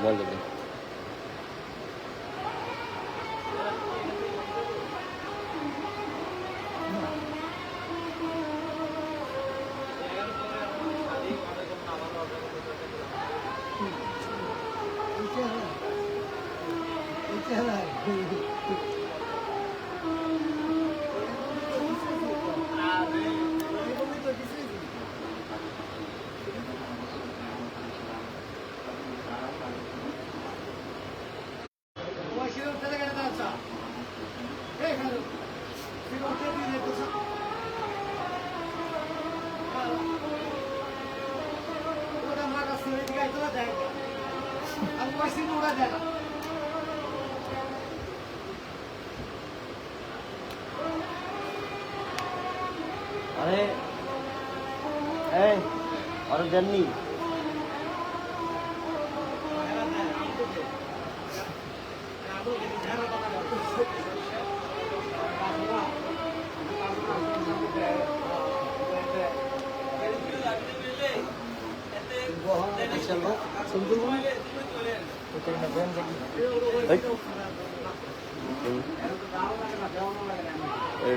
বলে দিন আরে এই আরও জাননি এই। হুম। এই,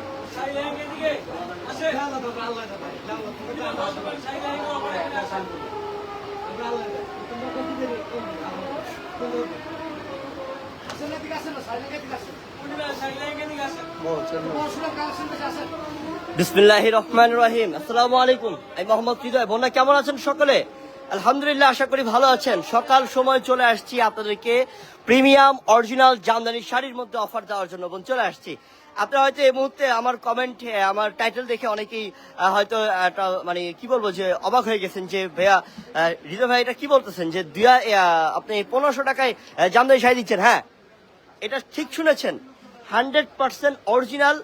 বিসমিল্লাহ রহমান রহিম আসসালামু আলাইকুম। আমি মোহাম্মদ হৃদয়। বন্যা কেমন আছেন সকলে? আলহামদুলিল্লাহ, আশা করি ভালো আছেন। সকাল সময় চলে আসছি আপনাদেরকে প্রিমিয়াম অরিজিনাল জামদানি শাড়ির মধ্যে অফার দেওয়ার জন্য। চলে আসছি। আপনারা হয়তো এই মুহূর্তে আমার কমেন্ট আমার টাইটেল দেখে অনেকেই হয়তো মানে কি বলব যে অবাক হয়ে গেছেন যে ভাইয়া হৃদয় ভাই এটা কি বলতেছেন? যে দুয়া আপনি পনেরোশো টাকায় জামদানি শাড়ি দিচ্ছেন হ্যাঁ? এটা ঠিক শুনেছেন। Hundred percent original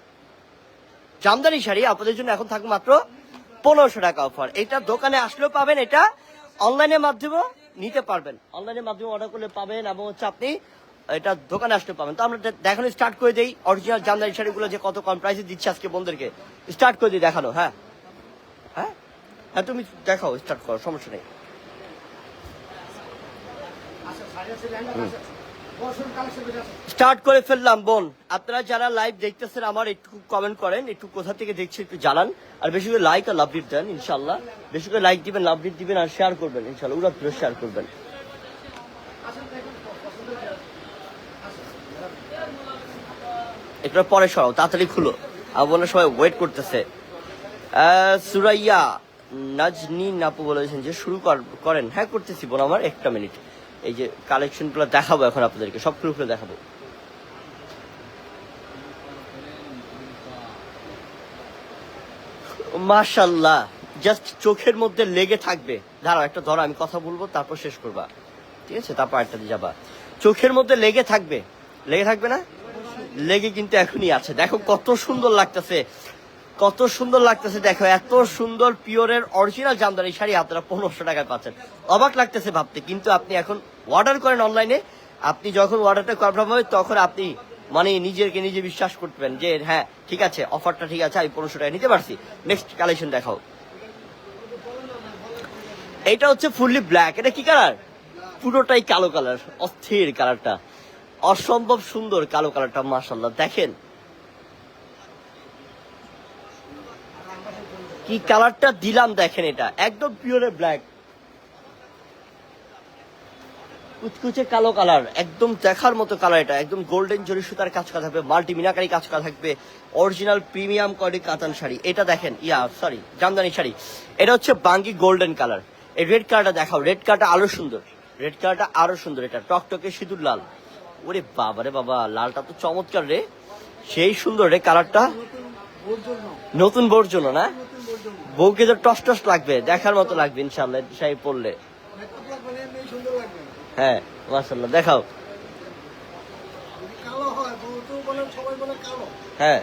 jamdani sari আপনাদের জন্য এখন থাকবে মাত্র পনেরোশো টাকা অফার এটা দোকানে আসলেও পাবেন, এটা অনলাইনের মাধ্যমেও নিতে পারবেন। অনলাইনের মাধ্যমে অর্ডার করলে পাবেন এবং হচ্ছে আপনি এটা দোকানে আসতে পাবেন তো আমরা দেখানো স্টার্ট করে দেই। অরিজিনাল জামদানি শাড়িগুলো যে কত কম প্রাইসে দিচ্ছে আজকে বন্ধুদেরকে স্টার্ট করে দিই, দেখানো হ্যাঁ। হ্যাঁ? হ্যাঁ তুমি দেখাও স্টার্ট করো, সমস্যা নেই। স্টার্ট করে ফেললাম, বোন। আপনারা যারা লাইভ দেখতেছেন আমার, একটু কমেন্ট করেন, একটু কোথা থেকে দেখছি একটু জানান। আর বেশি করে লাইক আর লাভ দেন ইনশাল্লাহ বেশি করে লাইক দিবেন লাভ রিট দিবেন আর শেয়ার করবেন ইনশাল্লাহ উড়া শেয়ার করবেন। একটু পরে সরাও, তাড়াতাড়ি খুলো। আপনার সবাই ওয়েট করতেছে। সুরাইয়া নাজনি নাপু বলেছেন যে শুরু করেন। হ্যাঁ করতেছি বোন আমার, একটা মিনিট এই যে কালেকশনগুলো দেখাবো এখন আপনাদেরকে, সব খুলে দেখাবো। মাশাল্লাহ জাস্ট চোখের মধ্যে লেগে থাকবে। দাঁড়াও, একটা ধরো, আমি কথা বলব, তারপর শেষ করবা। ঠিক আছে? তারপর একটা দিয়ে যাবা। চোখের মধ্যে লেগে থাকবে। লেগে থাকবে না? লেগে কিন্তু এখনই আছে। দেখো কত সুন্দর লাগতেছে। কত সুন্দর লাগতেছে, দেখো, এত সুন্দর, পিওরের অরিজিনাল জামদানি শাড়ি আপনারা পনেরোশো টাকায় পাচ্ছেন। অবাক লাগতেছে ভাবতে, কিন্তু আপনি এখন অর্ডার করেন অনলাইনে আপনি যখন অর্ডারটা কনফার্ম হবে, তখন আপনি মানে নিজেকে নিজে বিশ্বাস করবেন যে হ্যাঁ ঠিক আছে অফারটা ঠিক আছে, আমি পনেরোশো টাকা নিতে পারছি। নেক্সট কালেকশন দেখাও। এটা হচ্ছে ফুললি ব্ল্যাক এটা কি কালার পুরোটাই কালো কালার অস্থির কালারটা অসম্ভব সুন্দর কালো কালারটা মাশাল্লাহ দেখেন। কি কালারটা দিলাম, দেখেন এটা। একদম পিওরে ব্ল্যাক কুচকুচে কালো কালার। একদম দেখার মতো কালার এটা। একদম গোল্ডেন জরি সুতার কাজ করা থাকবে, মাল্টি মিনাকারি কাজ করা থাকবে অরিজিনাল প্রিমিয়াম কোয়ালিটি কাতান শাড়ি। এটা দেখেন, ইয়া সরি জামদানি শাড়ি। এটা হচ্ছে বাঙ্গি গোল্ডেন কালার এই রেড কালারটা দেখাও। রেড কালারটা আরও সুন্দর। রেড কালারটা আরও সুন্দর। এটা টকটকে সিঁদুর লাল। ওরে বাবা রে বাবা, লালটা তো চমৎকার রে। সেই সুন্দর রে কালারটা। নতুন বোর জন্য না? বউকে তো টস টস লাগবে, দেখার মতো লাগবে ইনশাল্লাহ শাড়ি পরলে। হ্যাঁ মাশাল্লাহ দেখাও। হ্যাঁ।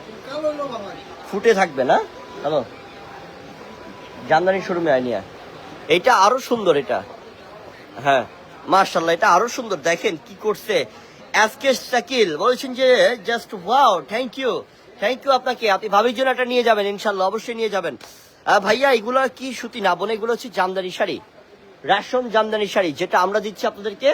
ফুটে থাকবে না? হ্যালো। জামদানি শোরুমে আইনিয়া এটা আরও সুন্দর এটা। হ্যাঁ মার্শাল্লাহ এটা আরও সুন্দর। দেখেন কি করছে। এসকে শাকিল বলছেন যে, just wow, thank you thank you আপনাকে। আপনি ভাবির জন্য এটা নিয়ে যাবেন ইনশাল্লাহ অবশ্যই নিয়ে যাবেন। ভাইয়া, এগুলো কি সুতি না? বোন, এগুলো হচ্ছে জামদানি শাড়ি, রেশম জামদানি শাড়ি, যেটা আমরা দিচ্ছি আপনাদেরকে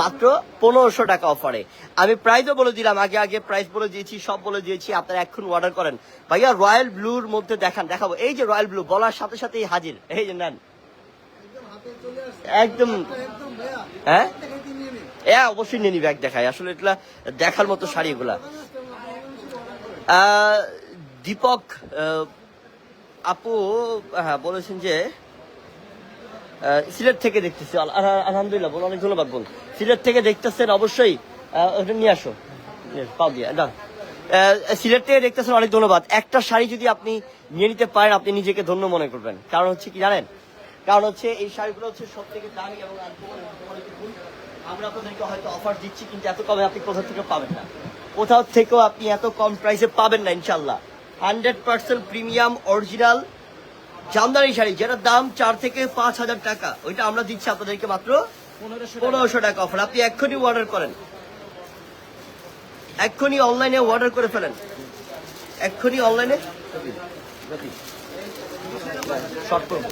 মাত্র পনেরোশো টাকা অফারে। আমি প্রাইসও বলে দিলাম, আগে আগে প্রাইস বলে দিয়েছি, সব বলে দিয়েছি, আপনারা এখন অর্ডার করেন। ভাইয়া, রয়্যাল ব্লুর মধ্যে দেখান, দেখাবো। এই যে রয়্যাল ব্লু, বলার সাথে সাথেই হাজির। এই যে নেন। একদম হ্যাঁ? হ্যাঁ অবশ্যই নিয়ে নিবে দেখায়। আসলে এটা দেখার মতো শাড়ি এগুলা। দীপক আপু হ্যাঁ বলেছেন যে সিলেট থেকে দেখতেছি। আল- আল- আলহামদুলিল্লাহ বোন অনেক ধন্যবাদ বোন সিলেট থেকে দেখতেছেন, অবশ্যই ওটা নিয়ে আসো। পাও দিয়ে না সিলেট থেকে দেখতেছেন, অনেক ধন্যবাদ। একটা শাড়ি যদি আপনি নিয়ে নিতে পারেন, আপনি নিজেকে ধন্য মনে করবেন। কারণ হচ্ছে কি জানেন? কারণ হচ্ছে এই শাড়িগুলো হচ্ছে সব থেকে দামি এবং। আমরা আপনাদেরকে হয়তো অফার দিচ্ছি কিন্তু এত কমে আপনি কোথাও থেকে পাবেন না? কোথাও থেকেও আপনি এত কম প্রাইসে পাবেন না ইনশাল্লাহ hundred percent premium original jamdani sari যেটার দাম চার থেকে পাঁচ হাজার টাকা। ওইটা আমরা দিচ্ছি আপনাদেরকে মাত্র পনেরোশো টাকা। অফার আপনি এক্ষুনি অর্ডার করেন। এক্ষুনি অনলাইনে অর্ডার করে ফেলেন। এক্ষুনি অনলাইনে শর্ট করব।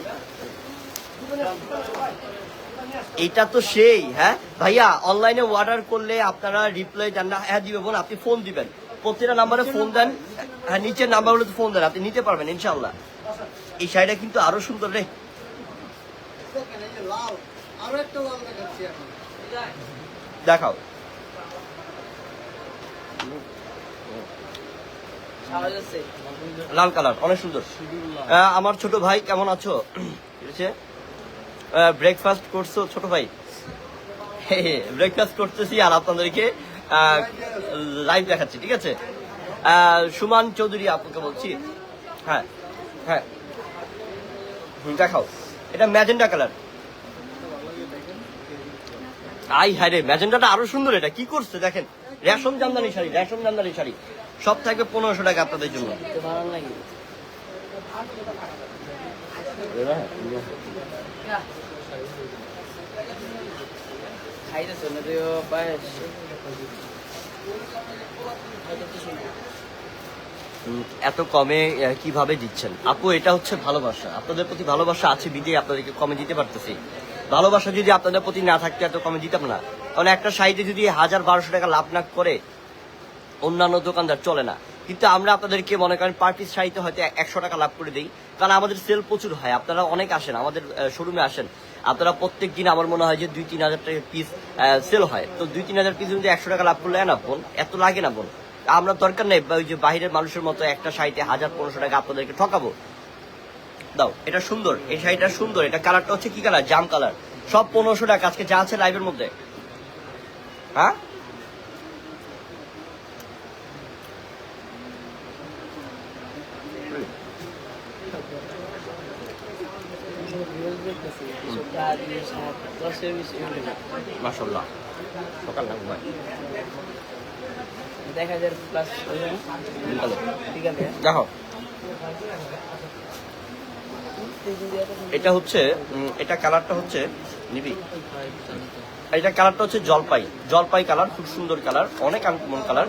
এটা তো সেই হ্যাঁ? ভাইয়া অনলাইনে অর্ডার করলে আপনারা রিপ্লাই দেন না। হ্যাঁ দিবে বোন আপনি ফোন দিবেন। প্রতিটা নাম্বারে ফোন দেন। হ্যাঁ নিচের নাম্বারগুলোতে ফোন দেন আপনি নিতে পারবেন ইনশাল্লাহ এই শাড়িটা কিন্তু আরও সুন্দর রে। দেখাও। লাল কালার অনেক সুন্দর। আহ, আমার ছোট ভাই কেমন আছো? ঠিক আছে? ব্রেকফাস্ট করছ ছোট ভাই? ব্রেকফাস্ট করতেছি আর আপনাদেরকে লাইভ দেখাচ্ছি, ঠিক আছে? সুমান চৌধুরী আপনাকে বলছি। হ্যাঁ হ্যাঁ। দেখাও। এটা ম্যাজেন্ডা কালার আই হ্যাঁ রে ম্যাজেন্ডাটা আরও সুন্দর এটা। কি করছে, দেখেন? রেশম জামদানি শাড়ি, রেশম জামদানি শাড়ি। সব থাকবে পনেরোশো টাকা আপনাদের জন্য। এত কমে কীভাবে দিচ্ছেন? আপু, এটা হচ্ছে ভালোবাসা। আপনাদের প্রতি ভালোবাসা আছে বিধে আপনাদেরকে কমে দিতে পারতেছি। ভালোবাসা যদি আপনাদের প্রতি না থাকতে এত কমে দিতাম না। কারণ একটা সাইডে যদি হাজার বারোশো টাকা লাভ না করে, অন্যান্য দোকানদার চলে না। কিন্তু আমরা আপনাদেরকে মনে করেন পার্টির শাড়িতে হয়তো একশো টাকা লাভ করে দিই। কারণ আমাদের সেল প্রচুর হয়। আপনারা অনেক আসেন, আমাদের শোরুমে আসেন। আপনারা প্রত্যেক দিন আমার মনে হয় যে দুই, তিন হাজার টাকা পিস সেল হয়। তো দুই, তিন হাজার পিস যদি একশো টাকা লাভ করলে না বোন, এত লাগে না বোন। আমরা দরকার নেই ওই যে বাইরের মানুষের মতো একটা শাড়িতে হাজার, পনেরোশো টাকা আপনাদেরকে ঠকাবো। দাও, এটা সুন্দর, এই শাড়িটা সুন্দর, এটা কালারটা হচ্ছে কি কালার জাম কালার সব পনেরোশো টাকা আজকে যা আছে লাইভের মধ্যে। হ্যাঁ? মাসাল্লাহ সকাল না। ঘুমায়। এক হাজার প্লাস বিকালে। বিকালে। দেখো এটা হচ্ছে এটা কালারটা হচ্ছে নিবি। এটা কালারটা হচ্ছে জলপাই। জলপাই কালার খুব সুন্দর কালার অনেক আনকমন কালার।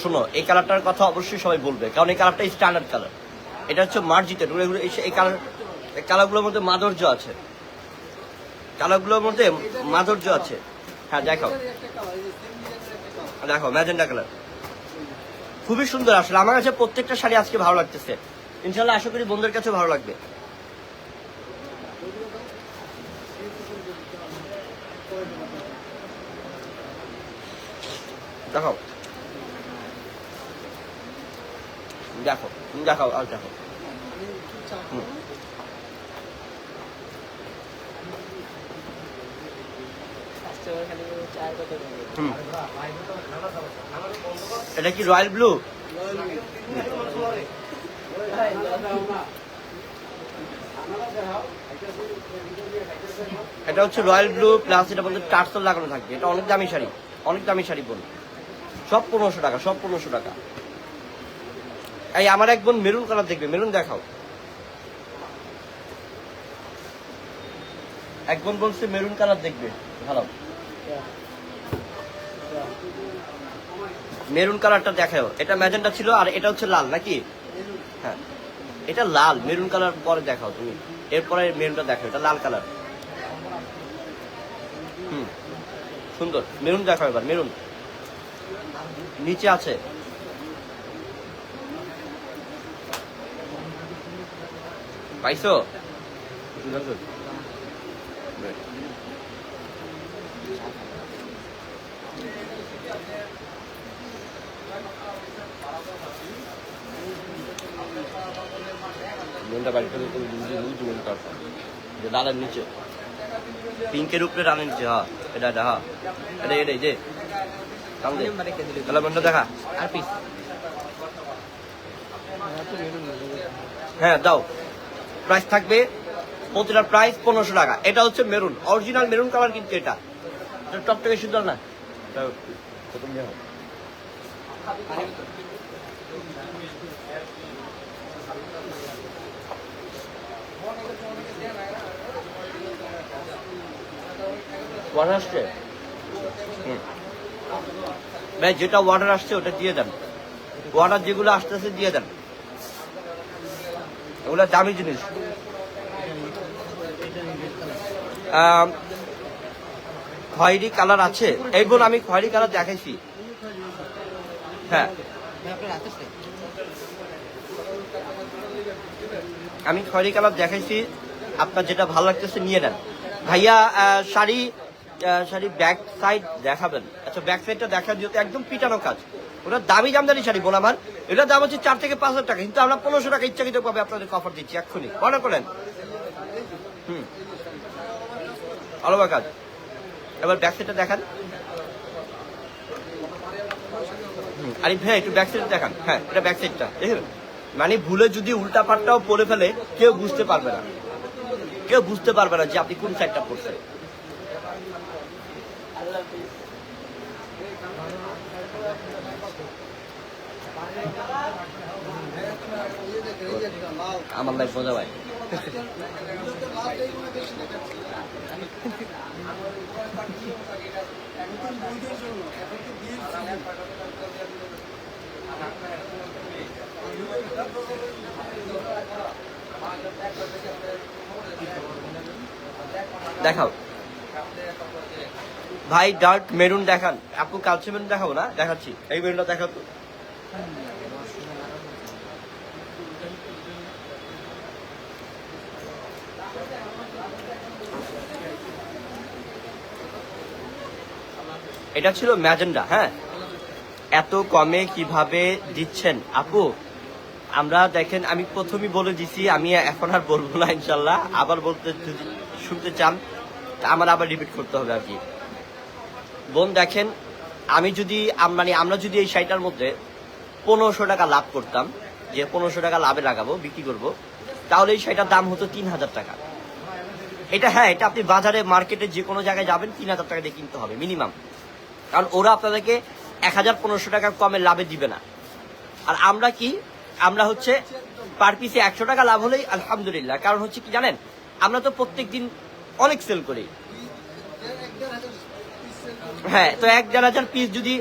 শোনো এই কালারটার কথা অবশ্যই সবাই বলবে কারণ এই কালারটা স্ট্যান্ডার্ড কালার। এটা হচ্ছে মার্জিতের ঘুরে ঘুরে এই কালার এই কালারগুলোর মধ্যে মাধুর্য আছে। কালারগুলোর মধ্যে মাধুর্য আছে। হ্যাঁ কালার দেখো ম্যাজেন্ডা কালার। খুবই সুন্দর আসলে। আমার কাছে প্রত্যেকটা শাড়ি আজকে ভালো লাগতেছে। ইনশাল্লাহ আশা করি বন্ধুদের কাছে ভালো লাগবে। দেখাও। দেখো দেখাও, আর দেখো হুম। কাস্টমার খালি চার কত করে হুম। এটা কি রয়্যাল ব্লু? এটা হচ্ছে রয়্যাল ব্লু, প্লাস এটা বলতে টার্সল লাগানো থাকবে। এটা অনেক দামি শাড়ি। অনেক দামি শাড়ি বোন সব পনেরোশো টাকা, সব পনেরোশো টাকা। এই আমার এক বোন মেরুন কালার দেখবে। মেরুন দেখাও। এক বোন বলছে, মেরুন কালার দেখবে। ভালো। মেরুন কালারটা দেখাও। এটা ম্যাজেন্টা ছিল আর এটা হচ্ছে লাল, নাকি? হ্যাঁ। এটা লাল, মেরুন কালার পরে দেখাও তুমি। এরপরে মেরুনটা দেখাও, এটা লাল কালার। হুম। সুন্দর। মেরুন দেখাও এবার, মেরুন। নিচে আছে। পাইছো? বাড়ি যে নিচে। পিঙ্কের উপরে নিচে হ্যাঁ এটা এটা হ্যাঁ। এটা এটাই যে তাহলে দেখা। আর পিস হ্যাঁ দাও। প্রাইস থাকবে প্রতিটা প্রাইস পনেরোশো টাকা। এটা হচ্ছে মেরুন অরিজিনাল মেরুন কালার কিন্তু এটা। টপ থেকে সুন্দর না। Water আসছে। ভাই যেটা ওয়াটার আসছে ওটা দিয়ে দেন। ওয়াটার যেগুলো আসতেছে দিয়ে দেন। ওগুলো দামি জিনিস। খয়েরি কালার আছে। বোন আমি খয়েরি কালার দেখাইছি। হ্যাঁ? আমি খয়েরি কালার দেখাইছি। আপনার যেটা ভালো লাগতেছে নিয়ে নেন। ভাইয়া শাড়ি শাড়ি ব্যাক সাইড দেখাবেন। আচ্ছা ব্যাক সাইডটা দেখা দিও একদম পিটানো কাজ। ওটা দামি জামদানি শাড়ি, বোন আমার। এটা দাম হচ্ছে চার থেকে পাঁচ হাজার টাকা। কিন্তু আমরা পনেরোশো টাকা ইচ্ছাকৃত পাবে আপনাদের অফার দিচ্ছি, এক্ষুনি। মনে করেন। হুম। আলাদা কাজ। এবার ব্যাক সাইডটা দেখান। আরিফ ভাই একটু ব্যাক সাইড দেখান। হ্যাঁ এটা ব্যাক সাইডটা দেখেন মানে ভুলে যদি উল্টা পাটটাও পরে ফেলে, কেউ বুঝতে পারবে না। কেউ বুঝতে পারবে না যে আপনি কোন সাইডটা পড়ছেন। আমার লাইফ মজা ভাই দেখাও। ভাই ডার্ক মেরুন দেখান। আপু কালচে মেরুন দেখাবো না? দেখাচ্ছি। এই মেরুনটা দেখাও এটা ছিল ম্যাজেন্ডা হ্যাঁ? এত কমে কীভাবে দিচ্ছেন? আপু, আমরা দেখেন, আমি প্রথমেই বলে দিছি, আমি এখন আর বলব না, ইনশাল্লাহ। আবার বলতে যদি শুনতে চান আমার আবার রিপিট করতে হবে আর কি। বোন, দেখেন, আমি যদি মানে আমরা যদি এই শাড়িটার মধ্যে পনেরোশো টাকা লাভ করতাম, যে পনেরোশো টাকা লাভে লাগাবো, বিক্রি করব, তাহলে এই শাড়িটার দাম হতো তিন হাজার টাকা। এটা হ্যাঁ এটা আপনি বাজারে, মার্কেটে যে কোনো জায়গায় যাবেন, তিন হাজার টাকা দিয়ে কিনতে হবে, মিনিমাম। কারণ ওরা আপনাদেরকে এক হাজার পনেরোশো টাকা কমে লাভে দিবে না আর আমরা কি আমরা হচ্ছে পার পিসে একশো টাকা লাভ হলেই আলহামদুলিল্লাহ কারণ হচ্ছে কি জানেন আমরা তো প্রত্যেক দিন অনেক সেল করি। হ্যাঁ তো এক দেড় হাজার পিস যদি?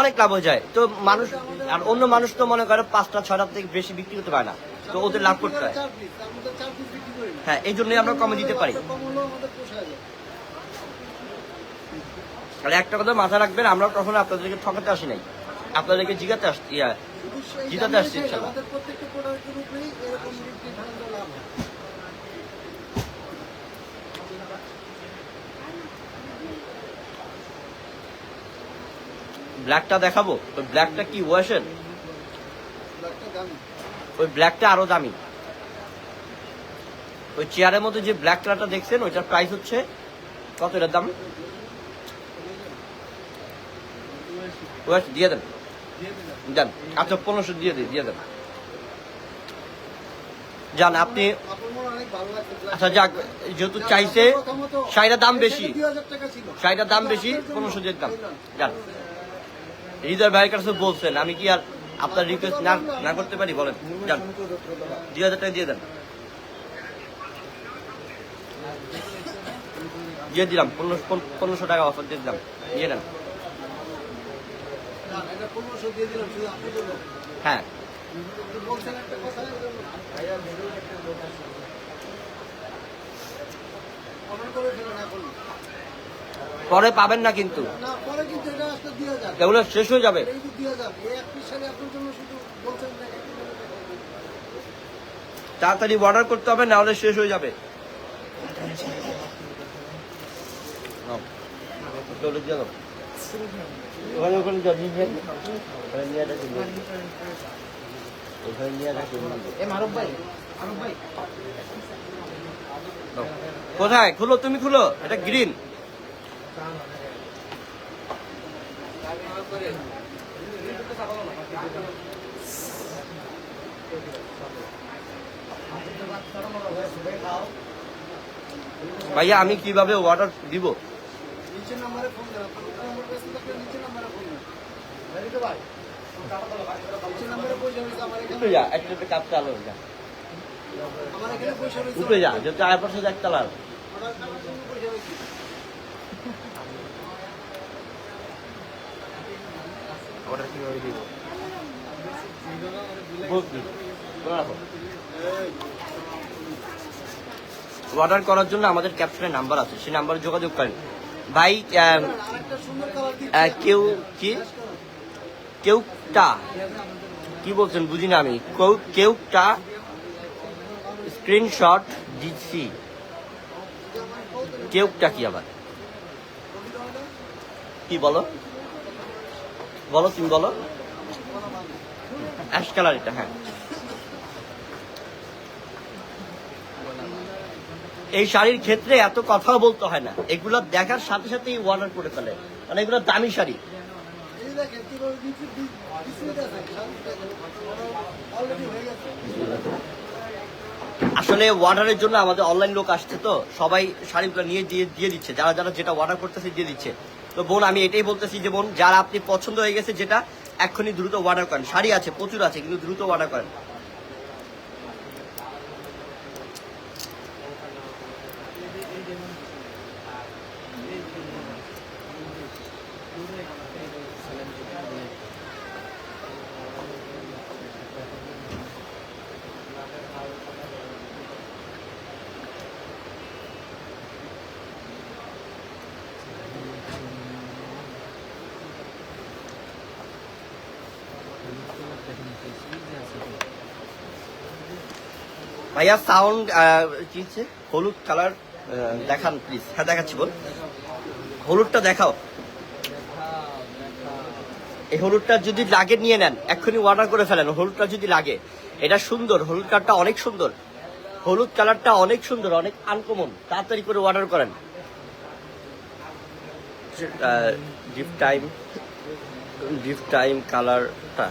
অনেক লাভ হয়ে যায়, তো মানুষ আর অন্য মানুষ তো মনে করে পাঁচটা, ছয়টা থেকে বেশি বিক্রি করতে পারে না তো ওদের লাভ করতে হয়। হ্যাঁ এই জন্যই আমরা কমে দিতে পারি আর একটা কথা মাথায় রাখবেন আমরা কখনো আপনাদেরকে ঠকাতে আসি নাই। আপনাদেরকে জিগাতে আসছি ইয়া, জিতাতে আসছি ইনশাল্লাহ। ব্ল্যাকটা দেখাবো? ওই ব্ল্যাকটা কি ওয়াশের ওই ব্ল্যাকটা আরও দামি। ওই চেয়ারের মধ্যে যে ব্ল্যাক কালারটা দেখছেন ওইটার প্রাইস হচ্ছে কত? এটার দাম? ওয়াশ দিয়ে দেন। দেন আচ্ছা পনেরোশো দিয়ে দিই দিয়ে দেন। যান আপনি আচ্ছা যাক যেহেতু চাইছে শাড়িটার দাম বেশি। শাড়িটার দাম বেশি পনেরোশো দিয়ে দাম যান। হৃদয় ভাইয়ের কাছে বলছেন আমি কি আর আপনার রিকোয়েস্ট না না করতে পারি? বলেন যান। দুই হাজার টাকা দিয়ে দেন। দিয়ে দিলাম পনেরোশো পনেরোশো টাকা অফার দিয়ে দিলাম। দিয়ে নেন না, এটা পনেরোশো দিয়ে দিলাম শুধু আপনার জন্য হ্যাঁ। পরে পাবেন না কিন্তু। এগুলো শেষ হয়ে যাবে। তাড়াতাড়ি অর্ডার করতে হবে না হলে শেষ হয়ে যাবে। ওখানে ওখানে ওখানে নিয়ে নিয়ে ওখানে নিয়ে। ভাই ভাই। কোথায়? খুলো তুমি খুলো। এটা গ্রিন ভাইয়া আমি কীভাবে অর্ডার দিব? নিচের নাম্বারে ফোন আপনি নিচের নাম্বারে ফোন দেন নিচের নাম্বারে পয়সা রয়েছে আমার উঠে যা একটা একটা কাপ চালো যা। উঠে যা যে চার পাশে এক তালার অর্ডার করার জন্য পয়সা রয়েছে অর্ডার কীভাবে দিব অর্ডার করার জন্য আমাদের ক্যাপশনে নাম্বার আছে সেই নাম্বারে যোগাযোগ করেন ভাই কেউ কি? কেউটা, কি বলছেন বুঝি না আমি, কেউ, কেউটা স্ক্রিনশট দিচ্ছি। কেউটা কি আবার? কি বলো? বলো তুমি বলো। অ্যাশ কালার এটা হ্যাঁ। এই শাড়ির ক্ষেত্রে এত কথাও বলতে হয় না। এগুলো দেখার সাথে সাথেই অর্ডার করে ফেলে। মানে এগুলো দামি শাড়ি। আসলে ওয়ার্ডারের জন্য আমাদের অনলাইন লোক আসছে তো, সবাই শাড়িগুলো নিয়ে দিয়ে দিয়ে দিচ্ছে, যারা যারা যেটা অর্ডার করতেছে দিয়ে দিচ্ছে। তো বোন, আমি এটাই বলতেছি যে বোন, যারা আপনি পছন্দ হয়ে গেছে যেটা, এক্ষুনি দ্রুত অর্ডার করেন। শাড়ি আছে, প্রচুর আছে, কিন্তু দ্রুত অর্ডার করেন। ভাইয়া সাউন্ড কি হচ্ছে? হলুদ কালার দেখান প্লিজ হ্যাঁ দেখাচ্ছি, বল। হলুদটা দেখাও। এই হলুদটা যদি লাগে, নিয়ে নেন। এক্ষুনি অর্ডার করে ফেলেন। হলুদটা যদি লাগে। এটা সুন্দর। হলুদ কালারটা অনেক সুন্দর। হলুদ কালারটা অনেক সুন্দর, অনেক আনকমন তাড়াতাড়ি করে অর্ডার করেন। ডিপ টাইম ডিপ টাইম কালারটা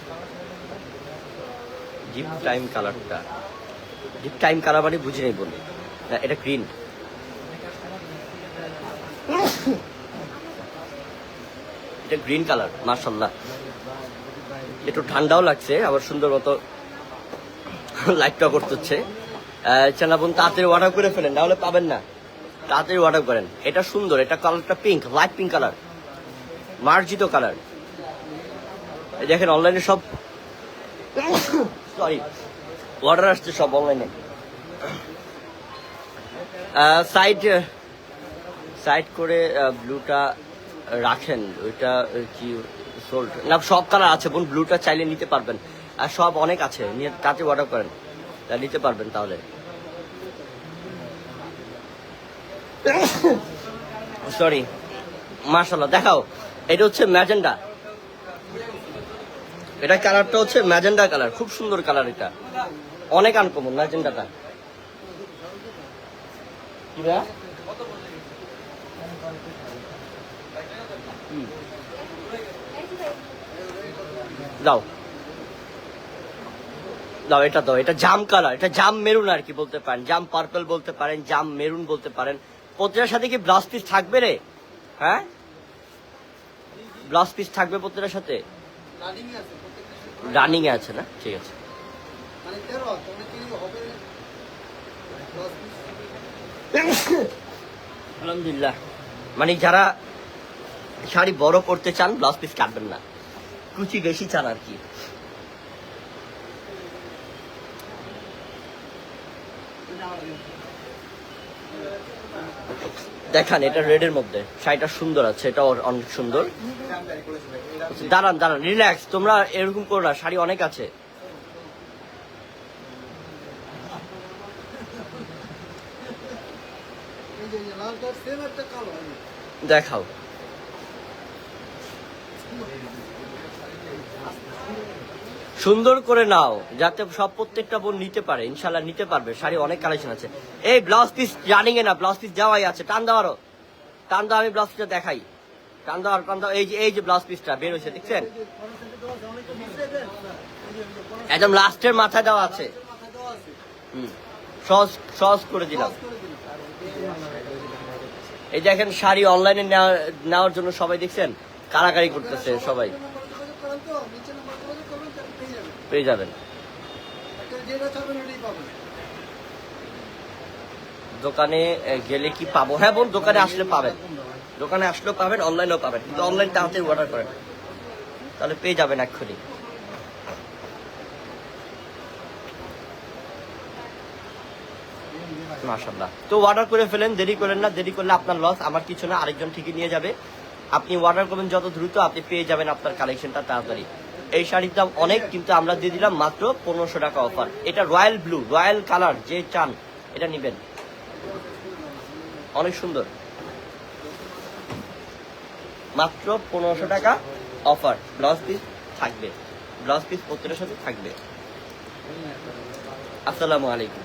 ডিপ টাইম কালারটা ডিপ টাইম কালার মানে বুঝি নাই বলি না, এটা গ্রিন এটা গ্রিন কালার মার্শাল্লাহ একটু ঠান্ডাও লাগছে আবার সুন্দর মতো লাইটটা করতেছে। চেনা বোন তাড়াতাড়ি অর্ডার করে ফেলেন না হলে পাবেন না। তাড়াতাড়ি অর্ডার করেন। এটা সুন্দর এটা কালারটা পিঙ্ক লাইট পিঙ্ক কালার মার্জিত কালার দেখেন অনলাইনে সব সরি অর্ডার আসছে সব অনলাইনে সাইড সাইড করে ব্লুটা রাখেন, ওইটা কি সোল্ড না, সব কালার আছে বোন ব্লুটা চাইলে নিতে পারবেন। আর সব অনেক আছে, নিয়ে তাতে অর্ডার করেন। তা নিতে পারবেন তাহলে। সরি মার্শাল্লাহ দেখাও, এটা হচ্ছে ম্যাজেন্ডা এটা কালারটা হচ্ছে ম্যাজেন্ডা কালার, খুব সুন্দর কালার এটা। অনেক আনকমন ম্যাজেন্ডাটা। যাও দাও। এটা দাও, এটা জাম কালার, এটা জাম মেরুন আর কি বলতে পারেন। জাম পার্পল বলতে পারেন, জাম মেরুন বলতে পারেন। প্রতিটার সাথে কি ব্লাউজ পিস থাকবে রে? হ্যাঁ? ব্লাউজ পিস থাকবে প্রতিটার সাথে? প্রত্যেকটা রানিং এ আছে না? ঠিক আছে। মানে আলহামদুলিল্লাহ। মানে যারা শাড়ি বড় করতে চান ব্লাউজ পিস কাটবেন না। কুচি বেশি চান আর কি। দেখান, এটা রেডের মধ্যে। শাড়িটা সুন্দর আছে এটা অনেক সুন্দর। দাঁড়ান দাঁড়ান রিল্যাক্স তোমরা এরকম করো না, শাড়ি অনেক আছে। দেখাও। সুন্দর করে নাও, যাতে সব প্রত্যেকটা বোন নিতে পারে ইনশাল্লাহ নিতে পারবে। শাড়ি অনেক কালেকশন আছে। এই ব্লাউজ পিস জানিং না ব্লাউজ পিস যাওয়াই আছে। টান দেওয়ারও টান দাও, আমি ব্লাউজ পিসটা দেখাই। টান দেওয়ার টান দাও। এই যে এই যে ব্লাউজ পিসটা বের হয়েছে, দেখছেন? একদম লাস্টের মাথায় দেওয়া আছে। হুম, সহজ সহজ করে দিলাম। এই দেখেন, শাড়ি অনলাইনে নেওয়ার জন্য সবাই দেখছেন? কারাকারি করতেছে সবাই যোগাযোগ করেন তো নিচে নাম্বার যোগাযোগ করবেন তাহলে পেয়ে যাবেন। দোকানে গেলে কি পাবো? হ্যাঁ বোন দোকানে আসলে পাবেন। দোকানে আসলেও পাবেন অনলাইনেও পাবেন কিন্তু অনলাইন তাড়াতাড়ি অর্ডার করেন। তাহলে পেয়ে যাবেন এক্ষুনি। তো অর্ডার করে ফেলেন দেরি করেন না দেরি করলে আপনার লস আমার কিছু না আরেকজন ঠিকই নিয়ে যাবে। আপনি অর্ডার করবেন যত দ্রুত আপনি পেয়ে যাবেন আপনার কালেকশনটা তাড়াতাড়ি। এই শাড়ির দাম অনেক, কিন্তু আমরা দিয়ে দিলাম মাত্র পনেরোশো টাকা অফার এটা রয়্যাল ব্লু, রয়্যাল কালার, যে চান, এটা নেবেন। অনেক সুন্দর। মাত্র পনেরোশো টাকা অফার ব্লাউজ পিস থাকবে। ব্লাউজ পিস প্রত্যেকটার সাথে থাকবে। আসসালামু আলাইকুম।